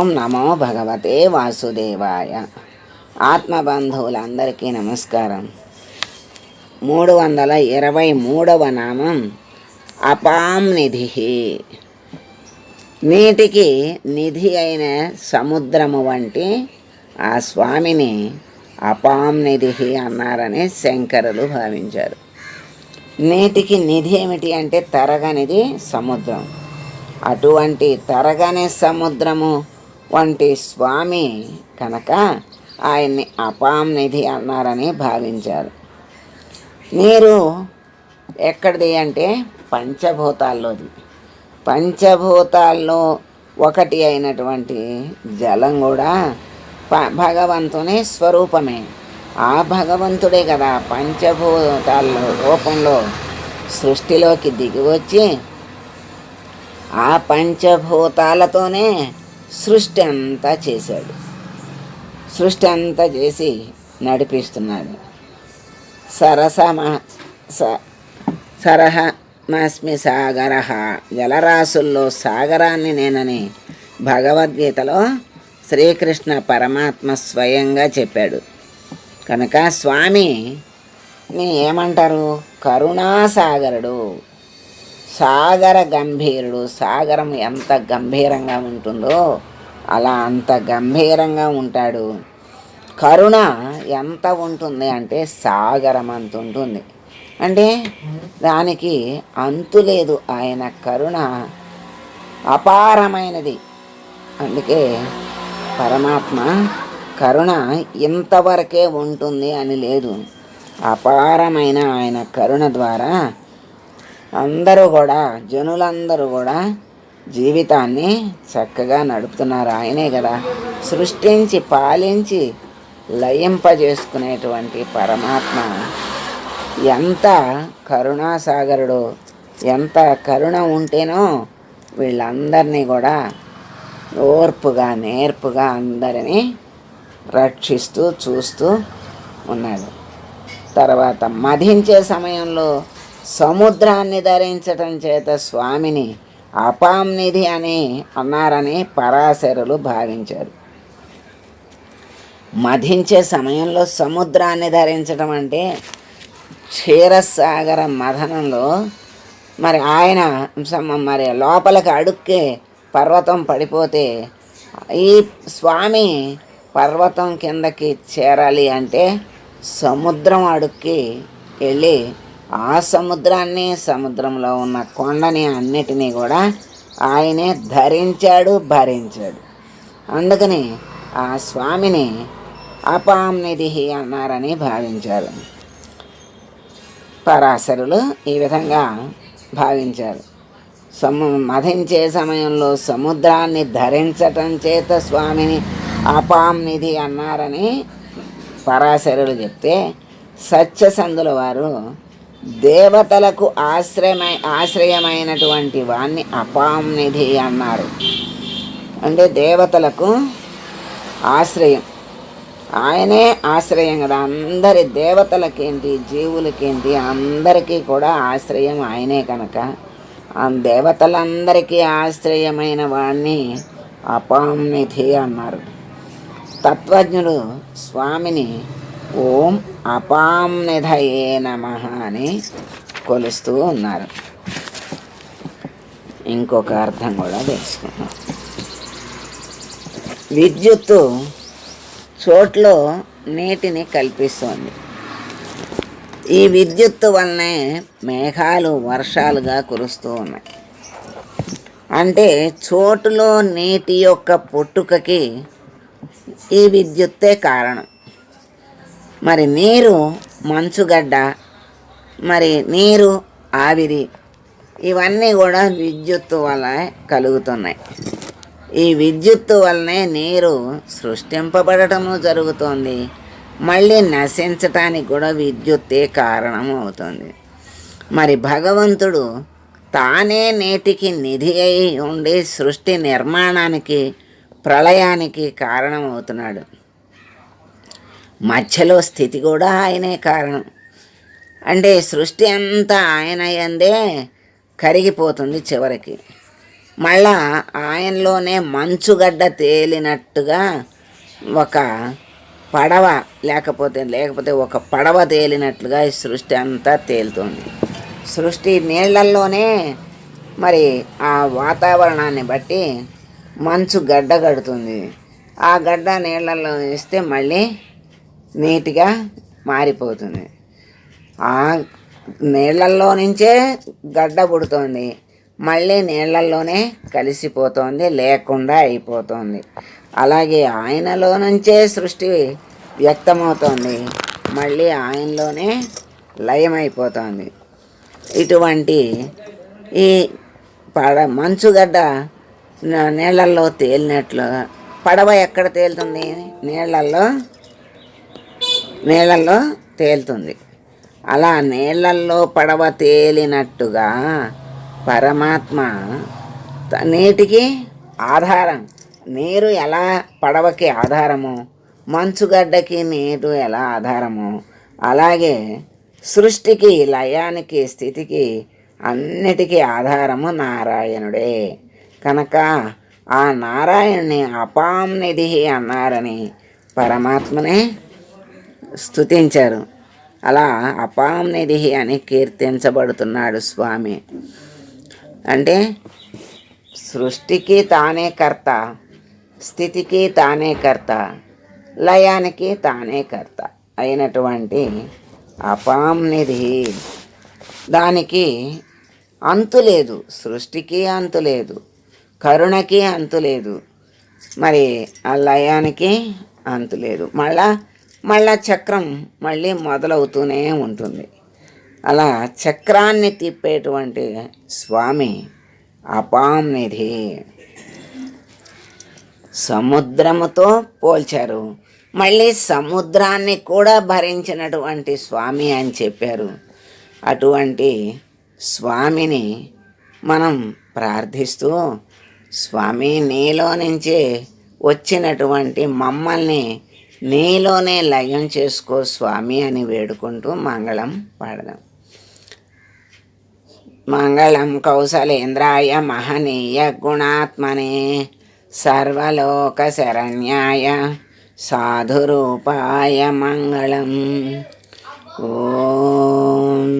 ఓం నమో భగవతే వాసుదేవాయ. ఆత్మబంధువులందరికీ నమస్కారం. మూడు వందల ఇరవై మూడవ నామం అపాం నిధి. నీటికి నిధి అయిన సముద్రము వంటి ఆ స్వామిని అపాం నిధి అన్నారని శంకరులు భావించారు. నీటికి నిధి ఏమిటి అంటే తరగనిది సముద్రం. అటువంటి తరగని సముద్రము వంటి స్వామి కనుక ఆయన్ని అపాం నిధి అన్నారని భావించారు. నీరు ఎక్కడిది అంటే పంచభూతాల్లోది. పంచభూతాల్లో ఒకటి అయినటువంటి జలం కూడా ప భగవంతుని స్వరూపమే. ఆ భగవంతుడే కదా పంచభూతాల్లో రూపంలో సృష్టిలోకి దిగివచ్చి ఆ పంచభూతాలతోనే సృష్టి అంతా చేశాడు. సృష్టి అంతా చేసి నడిపిస్తున్నాడు. సరసమ స సరహ సాగర జలరాశుల్లో సాగరాన్ని నేనని భగవద్గీతలో శ్రీకృష్ణ పరమాత్మ స్వయంగా చెప్పాడు. కనుక స్వామి ఏమంటారు కరుణాసాగరుడు. సాగర గంభీరుడు సాగరం ఎంత గంభీరంగా ఉంటుందో అలా అంత గంభీరంగా ఉంటాడు. కరుణ ఎంత ఉంటుంది అంటే సాగరం అంత ఉంటుంది. అంటే దానికి అంతు లేదు ఆయన కరుణ అపారమైనది. అందుకే పరమాత్మ కరుణ ఇంతవరకే ఉంటుంది అని లేదు. అపారమైన ఆయన కరుణ ద్వారా అందరూ కూడా జనులందరూ కూడా జీవితాన్ని చక్కగా నడుపుతున్నారు. ఆయనే కదా. సృష్టించి పాలించి లయింపజేసుకునేటువంటి పరమాత్మ. ఎంత కరుణాసాగరుడు ఎంత కరుణ ఉంటేనో వీళ్ళందరినీ కూడా ఓర్పుగా నేర్పుగా అందరినీ రక్షిస్తూ చూస్తూ ఉన్నాడు. తర్వాత మధించే సమయంలో సముద్రాన్ని ధరించటం చేత స్వామిని అపాంనిధి అని అన్నారని పరాశరులు భావించారు. మధించే సమయంలో సముద్రాన్ని ధరించడం అంటే క్షీరసాగర మథనంలో మరి ఆయన మరి లోపలికి అడుక్కే పర్వతం పడిపోతే ఈ స్వామి పర్వతం కిందకి చేరాలి అంటే సముద్రం అడుక్కి వెళ్ళి ఆ సముద్రాన్ని సముద్రంలో ఉన్న కొండని అన్నిటినీ కూడా ఆయనే ధరించాడు భరించాడు. అందుకని ఆ స్వామిని అపాంనిధి అన్నారని భావించారు. పరాశరులు ఈ విధంగా భావించారు. సము మధించే సమయంలో సముద్రాన్ని ధరించటం చేత స్వామిని అపాంనిధి అన్నారని పరాశరులు చెప్తే సత్యసంధుల వారు దేవతలకు ఆశ్రయమై ఆశ్రయమైనటువంటి వాణ్ణి అపాంనిధి అన్నారు. అంటే దేవతలకు ఆశ్రయం. ఆయనే ఆశ్రయం కదా. అందరి దేవతలకేంటి జీవులకేంటి అందరికీ కూడా ఆశ్రయం ఆయనే కనుక. ఆ దేవతలందరికీ ఆశ్రయమైన వాణ్ణి అపాంనిధి అన్నారు. తత్వజ్ఞుడు స్వామిని ఓం అపాంనిధయే నమ అని కొలుస్తూ ఉన్నారు. ఇంకొక అర్థం కూడా తెలుసుకుందాం. విద్యుత్తు చోట్లో నీటిని కల్పిస్తోంది. ఈ విద్యుత్తు వల్లనే మేఘాలు వర్షాలుగా కురుస్తూ ఉన్నాయి. అంటే చోటులో నీటి యొక్క పుట్టుకకి ఈ విద్యుత్తే కారణం. మరి నీరు మంచుగడ్డ మరి నీరు ఆవిరి ఇవన్నీ కూడా విద్యుత్తు వల్ల కలుగుతున్నాయి. ఈ విద్యుత్తు వల్లనే నీరు సృష్టింపబడటము జరుగుతోంది. మళ్ళీ నశించటానికి కూడా విద్యుత్తే కారణం అవుతుంది మరి భగవంతుడు తానే నేటికి నిధి అయి ఉండి సృష్టి నిర్మాణానికి ప్రళయానికి కారణమవుతున్నాడు. మధ్యలో స్థితి కూడా ఆయనే కారణం. అంటే సృష్టి అంతా ఆయన యందే కరిగిపోతుంది చివరికి. మళ్ళా ఆయనలోనే మంచుగడ్డ తేలినట్టుగా ఒక పడవ లేకపోతే లేకపోతే ఒక పడవ తేలినట్లుగా ఈ సృష్టి అంతా తేలుతుంది. సృష్టి నీళ్ళల్లోనే మరి ఆ వాతావరణాన్ని బట్టి మంచు గడ్డ కడుతుంది. ఆ గడ్డ నీళ్ళల్లో వేస్తే మళ్ళీ నీట్గా మారిపోతుంది. ఆ నీళ్ళల్లో నుంచే గడ్డ పుడుతోంది. మళ్ళీ నీళ్ళల్లోనే కలిసిపోతోంది లేకుండా అయిపోతుంది. అలాగే ఆయనలో నుంచే సృష్టి వ్యక్తమవుతోంది. మళ్ళీ ఆయనలోనే లయమైపోతుంది. ఇటువంటి ఈ పడ మంచుగడ్డ నీళ్ళల్లో తేలినట్లు పడవ ఎక్కడ తేలుతుంది? నీళ్ళల్లో నీళ్ళల్లో తేలుతుంది. అలా నీళ్ళల్లో పడవ తేలినట్టుగా పరమాత్మ నీటికి ఆధారం. నీరు ఎలా పడవకి ఆధారము? మంచుగడ్డకి నీరు ఎలా ఆధారము? అలాగే సృష్టికి లయానికి స్థితికి అన్నిటికీ ఆధారము నారాయణుడే. కనుక ఆ నారాయణ్ణి అపాం నిధి అన్నారని పరమాత్మనే స్తుతించారు. అలా అపాం నిధి అని కీర్తించబడుతున్నాడు స్వామి. అంటే సృష్టికి తానే కర్త స్థితికి తానే కర్త లయానికి తానే కర్త అయినటువంటి అపాం నిధి దానికి అంతు లేదు సృష్టికి అంతు లేదు కరుణకి అంతు లేదు మరి ఆ లయానికి అంతు లేదు. మళ్ళా మళ్ళా చక్రం మళ్ళీ మొదలవుతూనే ఉంటుంది. అలా చక్రాన్ని తిప్పేటువంటి స్వామి అపాం నిధి సముద్రముతో పోల్చారు. మళ్ళీ సముద్రాన్ని కూడా భరించినటువంటి స్వామి అని చెప్పారు. అటువంటి స్వామిని మనం ప్రార్థిస్తూ స్వామి నీలో నుంచే వచ్చినటువంటి మమ్మల్ని నీలోనే లయం చేసుకో స్వామి అని వేడుకుంటూ మంగళం పాడదాం. మంగళం కౌసలేంద్రాయ మహనీయ గుణాత్మనే సర్వలోక శరణ్యాయ సాధురూపాయ మంగళం. ఓం